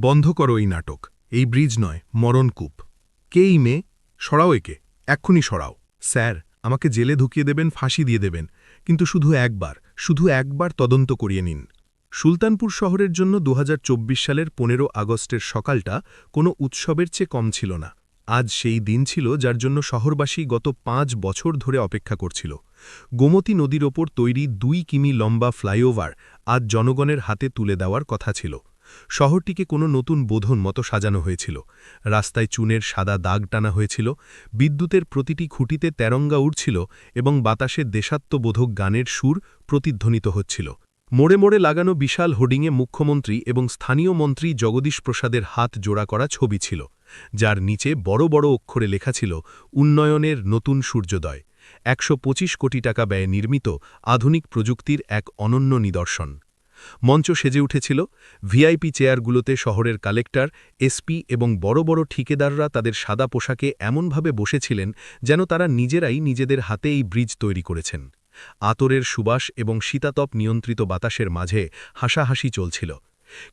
বন্ধ করো এই নাটক। এই ব্রিজ নয় মরণকূপ কে এই মেয়ে? সরাও একে। এক্ষুনি সরাও। স্যার, আমাকে জেলে ঢুকিয়ে দেবেন, ফাঁসি দিয়ে দেবেন। কিন্তু শুধু একবার শুধু একবার তদন্ত করিয়ে নিন। সুলতানপুর শহরের জন্য দুহাজার চব্বিশ সালের পনেরো আগস্টের সকালটা কোনো উৎসবের চেয়ে কম ছিল না। আজ সেই দিন ছিল যার জন্য শহরবাসী গত পাঁচ বছর ধরে অপেক্ষা করছিল। গোমতী নদীর ওপর তৈরি দুই কিমি লম্বা ফ্লাইওভার আজ জনগণের হাতে তুলে দেওয়ার কথা ছিল। শহরটিকে কোনো নতুন বোধন মতো সাজানো হয়েছিল। রাস্তায় চুনের সাদা দাগ টানা হয়েছিল, বিদ্যুতের প্রতিটি খুঁটিতে তেরঙ্গা উড়ছিল এবং বাতাসে দেশাত্মবোধক গানের সুর প্রতিধ্বনিত হচ্ছিল। মোড়ে মোড়ে লাগানো বিশাল হোর্ডিংয়ে মুখ্যমন্ত্রী এবং স্থানীয় মন্ত্রী জগদীশ প্রসাদের হাত জোড়া করা ছবি ছিল, যার নিচে বড় বড় অক্ষরে লেখা ছিল, উন্নয়নের নতুন সূর্যোদয় একশো পঁচিশ কোটি টাকা ব্যয়ে নির্মিত আধুনিক প্রযুক্তির এক অনন্য নিদর্শন। মঞ্চ সেজে উঠেছিল, ভিআইপি চেয়ারগুলোতে শহরের কালেক্টর, এসপি এবং বড় বড় ঠিকেদাররা তাদের সাদা পোশাকে এমনভাবে বসেছিলেন যেন তারা নিজেরাই নিজেদের হাতে এই ব্রিজ তৈরি করেছেন। আতরের সুবাস এবং শীতাতপ নিয়ন্ত্রিত বাতাসের মাঝে হাসাহাসি চলছিল।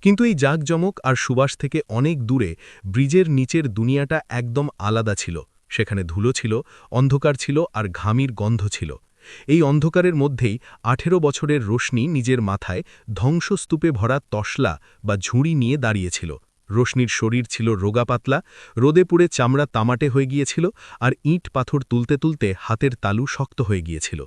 কিন্তু এই জাঁকজমক আর সুবাস থেকে অনেক দূরে ব্রিজের নিচের দুনিয়াটা একদম আলাদা ছিল। সেখানে ধুলো ছিল, অন্ধকার ছিল আর ঘামির গন্ধ ছিল। এই অন্ধকারের মধ্যেই আঠেরো বছরের রোশনি নিজের মাথায় ধ্বংসস্তূপে ভরা তসলা বা ঝুড়ি নিয়ে দাঁড়িয়েছিল। রোশনির শরীর ছিল রোগা পাতলা রোদে পুড়ে চামড়া তামাটে হয়ে গিয়েছিল আর ইট পাথর তুলতে তুলতে হাতের তালু শক্ত হয়ে গিয়েছিল।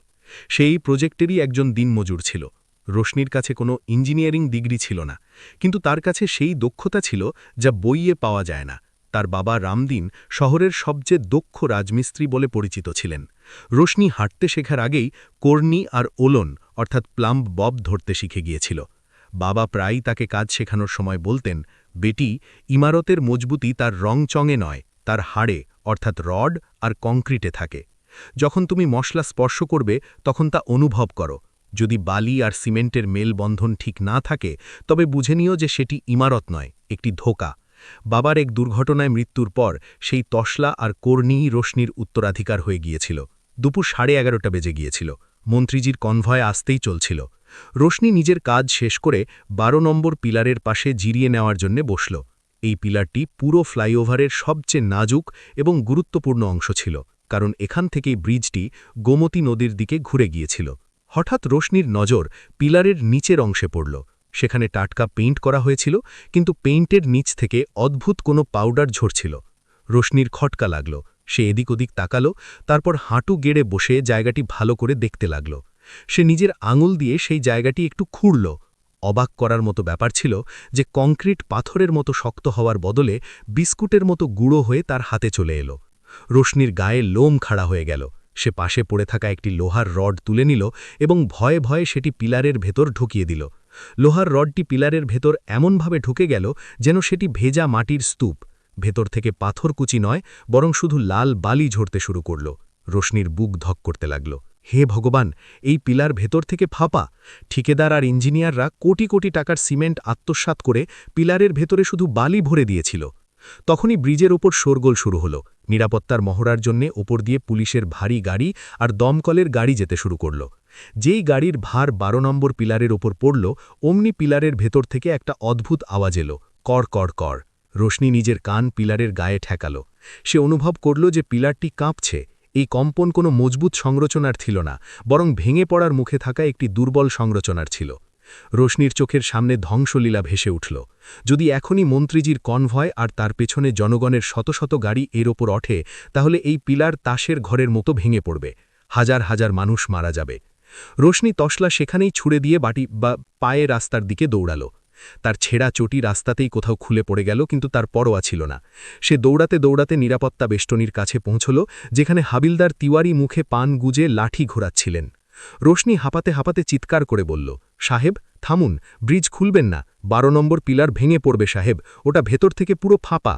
সেই প্রজেক্টেরই একজন দিনমজুর ছিল। রোশনির কাছে কোনো ইঞ্জিনিয়ারিং ডিগ্রি ছিল না, কিন্তু তার কাছে সেই দক্ষতা ছিল যা বইয়ে পাওয়া যায় না। তার বাবা রামদিন শহরের সবচেয়ে দক্ষ রাজমিস্ত্রি বলে পরিচিত ছিলেন। রোশনি হাঁটতে শেখার আগেই কর্নি আর ওলন, অর্থাৎ প্লাম্ব বব ধরতে শিখে গিয়েছিল। বাবা প্রায়ই তাকে কাজ শেখানোর সময় বলতেন, বেটি, ইমারতের মজবুতি তার রংচঙে নয়, তার হাড়ে, অর্থাৎ রড আর কংক্রিটে থাকে। যখন তুমি মশলা স্পর্শ করবে, তখন তা অনুভব করো। যদি বালি আর সিমেন্টের মেলবন্ধন ঠিক না থাকে, তবে বুঝে নিও যে সেটি ইমারত নয়, একটি ধোকা। বাবার এক দুর্ঘটনায় মৃত্যুর পর সেই তসলা আর কর্ণী রোশনির উত্তরাধিকার হয়ে গিয়েছিল। দুপুর সাড়ে এগারোটা বেজে গিয়েছিল। মন্ত্রীজির কনভয় আসতেই চলছিল। রোশনি নিজের কাজ শেষ করে বারো নম্বর পিলারের পাশে জিরিয়ে নেওয়ার জন্য বসল। এই পিলারটি পুরো ফ্লাইওভারের সবচেয়ে নাজুক এবং গুরুত্বপূর্ণ অংশ ছিল, কারণ এখান থেকেই ব্রিজটি গোমতী নদীর দিকে ঘুরে গিয়েছিল। হঠাৎ রোশনির নজর পিলারের নিচের অংশে পড়ল। সেখানে টাটকা পেইন্ট করা হয়েছিল, কিন্তু পেইন্টের নিচ থেকে অদ্ভুত কোনো পাউডার ঝরছিল। রোশনির খটকা লাগল। সে এদিক ওদিক তাকালো, তারপর হাঁটু গেড়ে বসে জায়গাটি ভালো করে দেখতে লাগল। সে নিজের আঙুল দিয়ে সেই জায়গাটি একটু খুঁড়ল। অবাক করার মতো ব্যাপার ছিল যে কংক্রিট পাথরের মতো শক্ত হওয়ার বদলে বিস্কুটের মতো গুঁড়ো হয়ে তার হাতে চলে এলো। রশ্মির গায়ে লোম খাড়া হয়ে গেল। সে পাশে পড়ে থাকা একটি লোহার রড তুলে নিল এবং ভয়ে ভয়ে সেটি পিলারের ভেতর ঢুকিয়ে দিল। লোহার রডটি পিলারের ভেতর এমনভাবে ঢুকে গেল যেন সেটি ভেজা মাটির স্তূপ। ভেতর থেকে পাথরকুচি নয়, বরং শুধু লাল বালি ঝরতে শুরু করল। রোশনির বুক ধক করতে লাগল। হে ভগবান, এই পিলার ভেতর থেকে ফাঁপা। ঠিকেদার আর ইঞ্জিনিয়াররা কোটি কোটি টাকার সিমেন্ট আত্মসাত করে পিলারের ভেতরে শুধু বালি ভরে দিয়েছিল। তখনই ব্রিজের ওপর শোরগোল শুরু হলো। নিরাপত্তার মহড়ার জন্যে ওপর দিয়ে পুলিশের ভারী গাড়ি আর দমকলের গাড়ি যেতে শুরু করল। যেই গাড়ির ভার বারো নম্বর পিলারের ওপর পড়ল, অমনি পিলারের ভেতর থেকে একটা অদ্ভুত আওয়াজ এলো। কর কর কর। রোশনি নিজের কান পিলারের গায়ে ঠেকাল। সে অনুভব করল যে পিলারটি কাঁপছে। এই কম্পন কোনো মজবুত সংরচনার ছিল না, বরং ভেঙে পড়ার মুখে থাকা একটি দুর্বল সংরচনার ছিল। রোশনির চোখের সামনে ধ্বংসলীলা ভেসে উঠল। যদি এখনই মন্ত্রীজির কনভয় আর তার পেছনে জনগণের শত শত গাড়ি এর ওপর ওঠে, তাহলে এই পিলার তাসের ঘরের মতো ভেঙে পড়বে। হাজার হাজার মানুষ মারা যাবে। রোশনি তসলা সেখানেই ছুড়ে দিয়ে বাটি বা পায়ে রাস্তার দিকে দৌড়াল। তার ছেঁড়া চটি রাস্তাতেই কোথাও খুলে পড়ে গেল, কিন্তু তার পরোয়া ছিল না। সে দৌড়াতে দৌড়াতে নিরাপত্তা বেষ্টনীর কাছে পৌঁছল, যেখানে হাবিলদার তিওয়ারি মুখে পান গুজে লাঠি ঘোরাচ্ছিলেন। রোশনি হাঁপাতে হাঁপাতে চিৎকার করে বলল, সাহেব, থামুন, ব্রিজ খুলবেন না, বারো নম্বর পিলার ভেঙে পড়বে সাহেব, ওটা ভেতর থেকে পুরো ফাঁপা।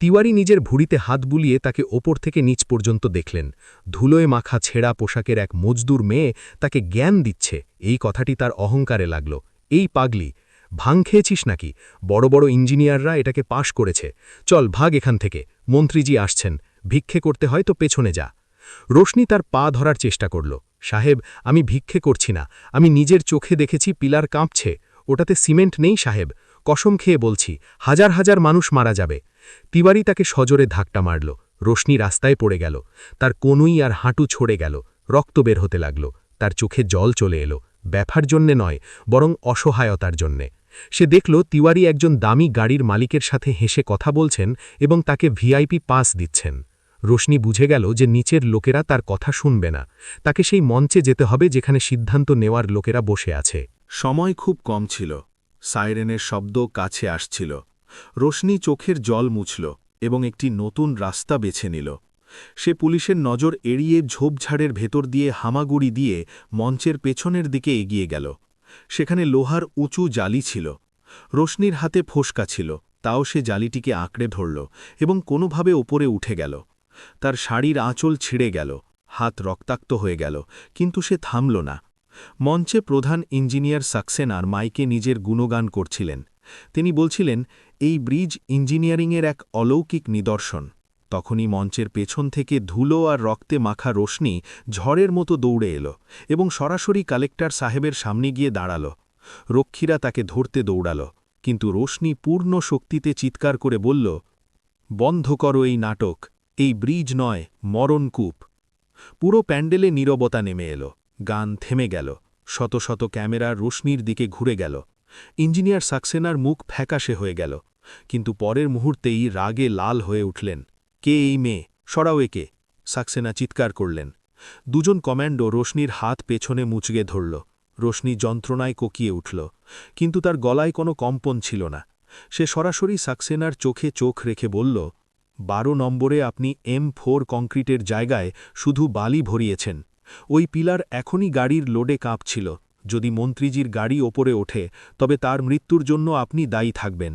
তিওয়ারি নিজের ভুড়িতে হাত বুলিয়ে তাকে ওপর থেকে নিচ পর্যন্ত দেখলেন। ধুলোয় মাখা ছেঁড়া পোশাকের এক মজদুর মেয়ে তাকে জ্ঞান দিচ্ছে। এই কথাটি তার অহংকারে লাগল। এই পাগলি ভাং খেয়েছিস নাকি? বড় বড় ইঞ্জিনিয়াররা এটাকে পাশ করেছে। চল, ভাগ এখান থেকে। মন্ত্রীজি আসছেন। ভিক্ষে করতে হয় তো পেছনে যা। রোশনি তার পা ধরার চেষ্টা করল। সাহেব, আমি ভিক্ষে করছি না। আমি নিজের চোখে দেখেছি পিলার কাঁপছে। ওটাতে সিমেন্ট নেই সাহেব। কসম খেয়ে বলছি, হাজার হাজার মানুষ মারা যাবে। তিওয়ারি তাকে সজোরে ধাক্কা মারল। রোশনি রাস্তায় পড়ে গেল। তার কনুই আর হাঁটু ছড়ে গেল। রক্ত বের হতে লাগল। তার চোখে জল চলে এলো। ব্যাপার জন্যে নয়, বরং অসহায়তার জন্যে। সে দেখল তিওয়ারি একজন দামি গাড়ির মালিকের সাথে হেসে কথা বলছেন এবং তাকে ভিআইপি পাস দিচ্ছেন। রোশনি বুঝে গেল যে নিচের লোকেরা তার কথা শুনবে না। তাকে সেই মঞ্চে যেতে হবে যেখানে সিদ্ধান্ত নেওয়ার লোকেরা বসে আছে। সময় খুব কম ছিল। সাইরেনের শব্দ কাছে আসছিল। রোশনি চোখের জল মুছল এবং একটি নতুন রাস্তা বেছে নিল। সে পুলিশের নজর এড়িয়ে ঝোপঝাড়ের ভেতর দিয়ে হামাগুড়ি দিয়ে মঞ্চের পেছনের দিকে এগিয়ে গেল। সেখানে লোহার উঁচু জালি ছিল। রোশনির হাতে ফোসকা ছিল, তাও সে জালিটিকে আঁকড়ে ধরল এবং কোনোভাবে ওপরে উঠে গেল। তার শাড়ির আঁচল ছিঁড়ে গেল, হাত রক্তাক্ত হয়ে গেল, কিন্তু সে থামল না। মঞ্চে প্রধান ইঞ্জিনিয়ার সাকসেনার মাইকে নিজের গুণগান করছিলেন। তিনি বলছিলেন, এই ব্রিজ ইঞ্জিনিয়ারিংয়ের এক অলৌকিক নিদর্শন। তখনই মঞ্চের পেছন থেকে ধুলো আর রক্তে মাখা রোশনি ঝড়ের মতো দৌড়ে এলো এবং সরাসরি কালেক্টর সাহেবের সামনে গিয়ে দাঁড়াল। রক্ষীরা তাকে ধরতে দৌড়াল, কিন্তু রোশনি পূর্ণ শক্তিতে চিৎকার করে বলল, বন্ধ করো এই নাটক, এই ব্রিজ নয় মরণকূপ পুরো প্যান্ডেলে নীরবতা নেমে এলো, গান থেমে গেল, শত শত ক্যামেরার রোশনির দিকে ঘুরে গেল। ইঞ্জিনিয়ার সাকসেনার মুখ ফ্যাকাশে হয়ে গেল, কিন্তু পরের মুহূর্তেই রাগে লাল হয়ে উঠলেন। কে এই মেয়ে? সরাও একে। সাকসেনা চিৎকার করলেন। দুজন কম্যান্ডো রোশনির হাত পেছনে মুচগে ধরল। রোশনি যন্ত্রণায় কোকিয়ে উঠল। কিন্তু তার গলায় কোনো কম্পন ছিল না। সে সরাসরি সাকসেনার চোখে চোখ রেখে বলল, বারো নম্বরে আপনি এম ফোর কংক্রিটের জায়গায় শুধু বালি ভরিয়েছেন। ওই পিলার এখনই গাড়ির লোডে কাঁপছিল। যদি মন্ত্রীজির গাড়ি ওপরে ওঠে, তবে তার মৃত্যুর জন্য আপনি দায়ী থাকবেন।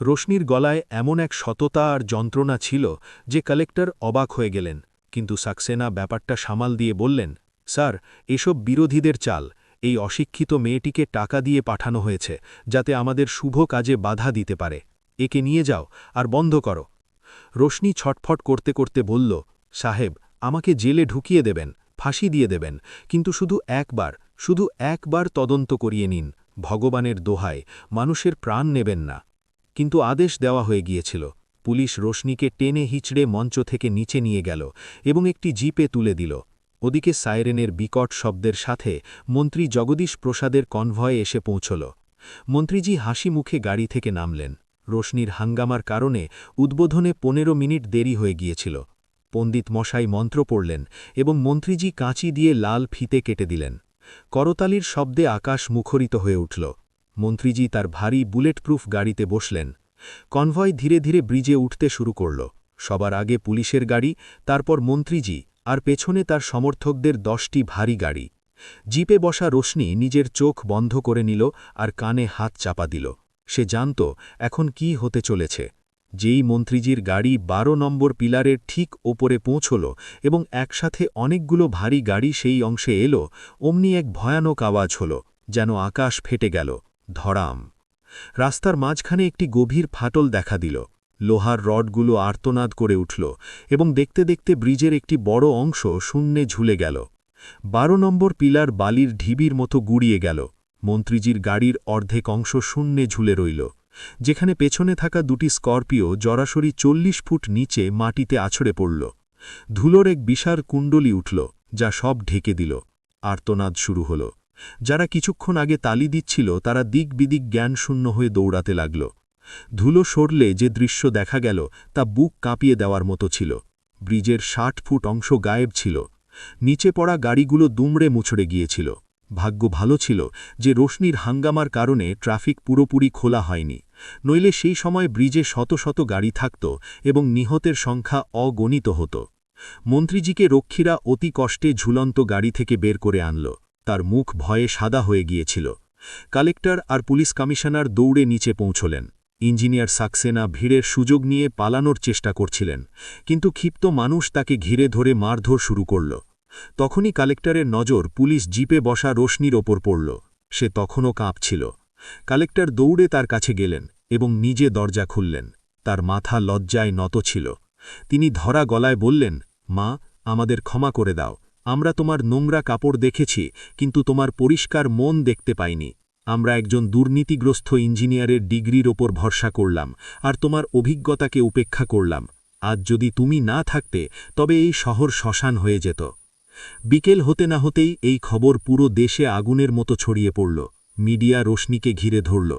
রোশনির গলায় এমন এক সততা আর যন্ত্রণা ছিল যে কালেক্টর অবাক হয়ে গেলেন। কিন্তু সাকসেনা ব্যাপারটা সামাল দিয়ে বললেন, স্যার, এসব বিরোধীদের চাল। এই অশিক্ষিত মেয়েটিকে টাকা দিয়ে পাঠানো হয়েছে, যাতে আমাদের শুভ কাজে বাধা দিতে পারে। একে নিয়ে যাও আর বন্ধ করো। রোশনি ছটফট করতে করতে বলল, সাহেব, আমাকে জেলে ঢুকিয়ে দেবেন, ফাঁসি দিয়ে দেবেন, কিন্তু শুধু একবার শুধু একবার তদন্ত করিয়ে নিন। ভগবানের দোহায়, মানুষের প্রাণ নেবেন না। কিন্তু আদেশ দেওয়া হয়ে গিয়েছিল। পুলিশ রোশনিকে টেনে হিচড়ে মঞ্চ থেকে নিচে নিয়ে গেল এবং একটি জিপে তুলে দিল। ওদিকে সাইরেনের বিকট শব্দের সাথে মন্ত্রী জগদীশ প্রসাদের কনভয়ে এসে পৌঁছল। মন্ত্রীজি হাসি মুখে গাড়ি থেকে নামলেন। রোশনির হাঙ্গামার কারণে উদ্বোধনে পনেরো মিনিট দেরি হয়ে গিয়েছিল। পণ্ডিত মশাই মন্ত্র পড়লেন এবং মন্ত্রীজি কাঁচি দিয়ে লাল ফিতে কেটে দিলেন। করতালির শব্দে আকাশ মুখরিত হয়ে উঠল। মন্ত্রীজি তার ভারী বুলেটপ্রুফ গাড়িতে বসলেন। কনভয় ধীরে ধীরে ব্রিজে উঠতে শুরু করল। সবার আগে পুলিশের গাড়ি, তারপর মন্ত্রীজি, আর পেছনে তার সমর্থকদের দশটি ভারী গাড়ি। জিপে বসা রোশনি নিজের চোখ বন্ধ করে নিল আর কানে হাত চাপা দিল। সে জানত এখন কি হতে চলেছে। যেই মন্ত্রীজির গাড়ি বারো নম্বর পিলারের ঠিক ওপরে পৌঁছল এবং একসাথে অনেকগুলো ভারী গাড়ি সেই অংশে এলো, অমনি এক ভয়ানক আওয়াজ হল, যেন আকাশ ফেটে গেল। ধরাম। রাস্তার মাঝখানে একটি গভীর ফাটল দেখা দিল। লোহার রডগুলো আর্তনাদ করে উঠল এবং দেখতে দেখতে ব্রিজের একটি বড় অংশ শূন্যে ঝুলে গেল। বারো নম্বর পিলার বালির ঢিবির মতো গুড়িয়ে গেল। মন্ত্রীজির গাড়ির অর্ধেক অংশ শূন্যে ঝুলে রইল। যেখানে পেছনে থাকা দুটি স্করপিও জরাসরি চল্লিশ ফুট নিচে মাটিতে আছড়ে পড়ল। ধুলোর এক বিশাল কুণ্ডলি উঠল, যা সব ঢেকে দিল। আর্তনাদ শুরু হল। যারা কিছুক্ষণ আগে তালি দিচ্ছিল, তারা দিক বিদিক জ্ঞানশূন্য হয়ে দৌড়াতে লাগল। ধুলো সরলে যে দৃশ্য দেখা গেল, তা বুক কাঁপিয়ে দেওয়ার মতো ছিল। ব্রিজের ষাট ফুট অংশ গায়েব ছিল। নিচে পড়া গাড়িগুলো দুমড়ে মুছড়ে গিয়েছিল। ভাগ্য ভালো ছিল যে রোশনির হাঙ্গামার কারণে ট্রাফিক পুরোপুরি খোলা হয়নি। নইলে সেই সময় ব্রিজে শত শত গাড়ি থাকত এবং নিহতের সংখ্যা অগণিত হতো। মন্ত্রীজিকে রক্ষীরা অতি কষ্টে ঝুলন্ত গাড়ি থেকে বের করে আনল। তার মুখ ভয়ে সাদা হয়ে গিয়েছিল। কালেক্টর আর পুলিশ কমিশনার দৌড়ে নিচে পৌঁছলেন। ইঞ্জিনিয়ার সাকসেনা ভিড়ের সুযোগ নিয়ে পালানোর চেষ্টা করছিলেন, কিন্তু ক্ষিপ্ত মানুষ তাকে ঘিরে ধরে মারধর শুরু করল। তখনই কালেক্টরের নজর পুলিশ জিপে বসা রোশনির ওপর পড়ল। সে তখনও কাঁপছিল। কালেক্টর দৌড়ে তার কাছে গেলেন এবং নিজে দরজা খুললেন। তার মাথা লজ্জায় নত ছিল। তিনি ধরা গলায় বললেন, মা, আমাদের ক্ষমা করে দাও। আমরা তোমার নোংরা কাপড় দেখেছি, কিন্তু তোমার পরিষ্কার মন দেখতে পাইনি। আমরা একজন দুর্নীতিগ্রস্ত ইঞ্জিনিয়ারের ডিগ্রির ওপর ভরসা করলাম, আর তোমার অভিজ্ঞতাকে উপেক্ষা করলাম। আজ যদি তুমি না থাকতে, তবে এই শহর শ্মশান হয়ে যেত। বিকেল হতে না হতেই এই খবর পুরো দেশে আগুনের মতো ছড়িয়ে পড়ল। মিডিয়া রোশনিকে ঘিরে ধরল।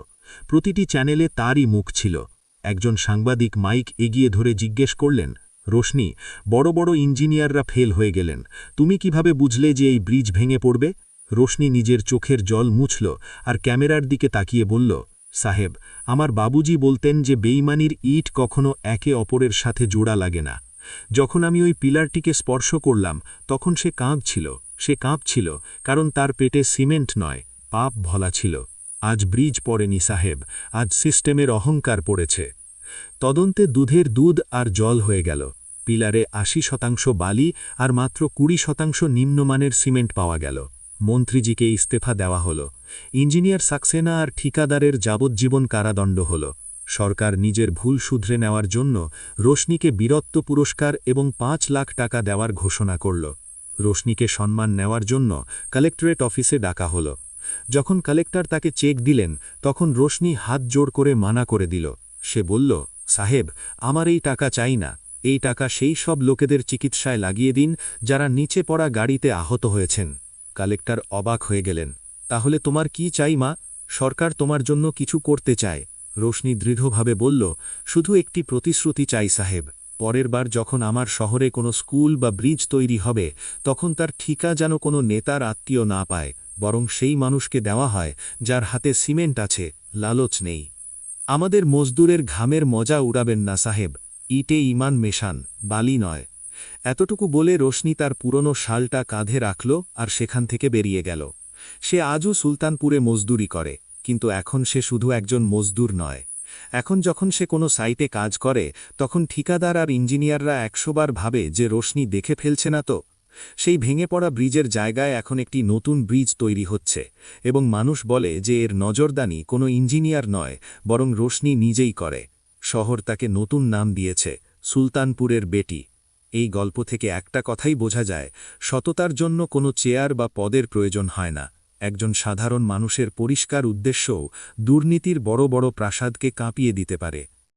প্রতিটি চ্যানেলে তারই মুখ ছিল। একজন সাংবাদিক মাইক এগিয়ে ধরে জিজ্ঞেস করলেন রোশনি, বড় বড় ইঞ্জিনিয়াররা ফেল হয়ে গেলেন। তুমি কীভাবে বুঝলে যে এই ব্রিজ ভেঙে পড়বে? রোশনি নিজের চোখের জল মুছল আর ক্যামেরার দিকে তাকিয়ে বলল, সাহেব, আমার বাবুজি বলতেন যে বেইমানির ইট কখনো একে অপরের সাথে জোড়া লাগে না। যখন আমি ওই পিলারটিকে স্পর্শ করলাম, তখন সে কাঁপছিল সে কাঁপছিল, কারণ তার পেটে সিমেন্ট নয়, পাপ ভলা ছিল। আজ ব্রিজ পড়েনি সাহেব, আজ সিস্টেমের অহংকার পড়েছে। তদন্তে দুধের দুধ আর জল হয়ে গেল। পিলারে আশি শতাংশ বালি আর মাত্র কুড়ি শতাংশ নিম্নমানের সিমেন্ট পাওয়া গেল। মন্ত্রীজিকে ইস্তেফা দেওয়া হল। ইঞ্জিনিয়ার সাকসেনা আর ঠিকাদারের যাবজ্জীবন কারাদণ্ড হল। সরকার নিজের ভুল শুধরে নেওয়ার জন্য রোশনিকে বীরত্ব পুরস্কার এবং পাঁচ লাখ টাকা দেওয়ার ঘোষণা করল। রোশনিকে সম্মান নেওয়ার জন্য কালেক্টরেট অফিসে ডাকা হল। যখন কালেক্টর তাকে চেক দিলেন, তখন রোশনি হাত জোড় করে মানা করে দিল। সে বলল, সাহেব, আমার এই টাকা চাই না। এই টাকা সেই সব লোকেদের চিকিৎসায় লাগিয়ে দিন, যারা নিচে পড়া গাড়িতে আহত হয়েছেন। কালেক্টর অবাক হয়ে গেলেন। তাহলে তোমার কি চাই, মা? সরকার তোমার জন্য কিছু করতে চায়। রোশনি দৃঢ়ভাবে বলল, শুধু একটি প্রতিশ্রুতি চাই, সাহেব। পরের বার যখন আমার শহরে কোনো স্কুল বা ব্রিজ তৈরি হবে, তখন তার ঠিকা যেন কোনো নেতার আত্মীয় না পায়, বরং সেই মানুষকে দেওয়া হয়, যার হাতে সিমেন্ট আছে, লালচ নেই। আমাদের মজদুরের ঘামের মজা উড়াবেন না, সাহেব। ইটে ইমান মেশান, বালি নয়। এতটুকু বলে রোশনি তার পুরনো শালটা কাঁধে রাখল আর সেখান থেকে বেরিয়ে গেল। সে আজও সুলতানপুরে মজদুরি করে, কিন্তু এখন সে শুধু একজন মজদুর নয়। এখন যখন সে কোনো সাইটে কাজ করে, তখন ঠিকাদার আর ইঞ্জিনিয়াররা একশোবার ভাবে যে রোশনি দেখে ফেলছে না তো। সেই ভেঙে পড়া ব্রিজের জায়গায় এখন একটি নতুন ব্রিজ তৈরি হচ্ছে, এবং মানুষ বলে যে এর নজরদানি কোনো ইঞ্জিনিয়ার নয়, বরং রোশনি নিজেই করে। শহর তাকে নতুন নাম দিয়েছে, সুলতানপুরের বেটি। এই গল্প থেকে একটা কথাই বোঝা যায়, সততার জন্য কোনো চেয়ার বা পদের প্রয়োজন হয় না। একজন সাধারণ মানুষের পরিষ্কার উদ্দেশ্যও দুর্নীতির বড় বড় প্রাসাদকে কাঁপিয়ে দিতে পারে।